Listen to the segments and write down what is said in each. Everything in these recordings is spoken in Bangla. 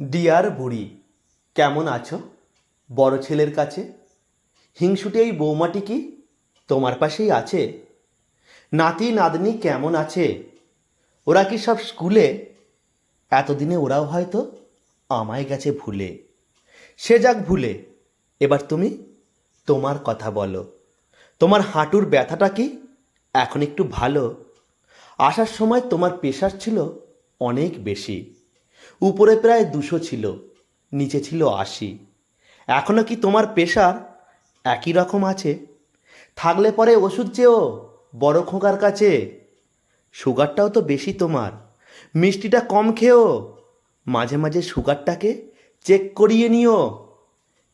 ডিয়ার বুড়ি, কেমন আছো? বড় ছেলের কাছে? হিংসুটে এই বৌমাটি কি তোমার পাশেই আছে? নাতি, নাতনি কেমন আছে? ওরা কি সব স্কুলে? এতদিনে ওরাও হয়তো আমায় গেছে ভুলে। সে যাক ভুলে, এবার তুমি তোমার কথা বলো। তোমার হাঁটুর ব্যথাটা কি এখন একটু ভালো? আসার সময় তোমার প্রেশার ছিল অনেক বেশি। উপরে প্রায় দুশো ছিল, নিচে ছিল আশি। এখনও কি তোমার প্রেশার একই রকম আছে? থাকলে পরে ওষুধ চেয়েও বড় খোকার কাছে। সুগারটাও তো বেশি তোমার। মিষ্টিটা কম খেও মাঝে মাঝে সুগারটাকে চেক করিয়ে নিও।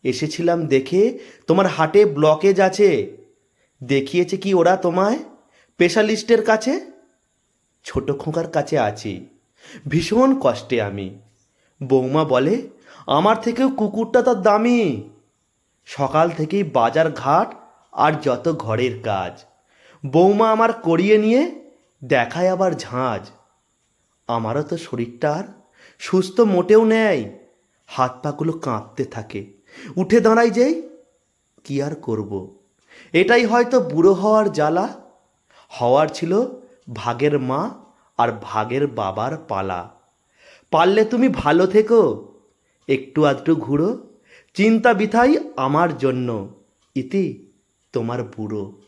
এসেছিলাম দেখে তোমার হাটে ব্লকেজ আছে। দেখিয়েছে কি ওরা তোমায় স্পেশালিস্টের কাছে? ছোট খোঁকার কাছে আছি। ভীষণ কষ্টে আমি। বৌমা বলে, আমার থেকেও কুকুরটা তার দামি। সকাল থেকেই বাজার ঘাট আর যত ঘরের কাজ। বৌমা আমার করিয়ে নিয়ে দেখায় আবার ঝাঁজ। আমারও তো শরীরটা আর সুস্থ মোটেও নেই। হাত পাগুলো কাঁপতে থাকে। উঠে দাঁড়াই যেই, কি আর করব। এটাই হয়তো বুড়ো হওয়ার জ্বালা। হওয়ার ছিল ভাগের মা আর ভাগের বাবার পালা। পারলে তুমি ভালো থেকো। একটু আধটু ঘুরো। চিন্তা বিথাই আমার জন্য। ইতি তোমার বুড়ো।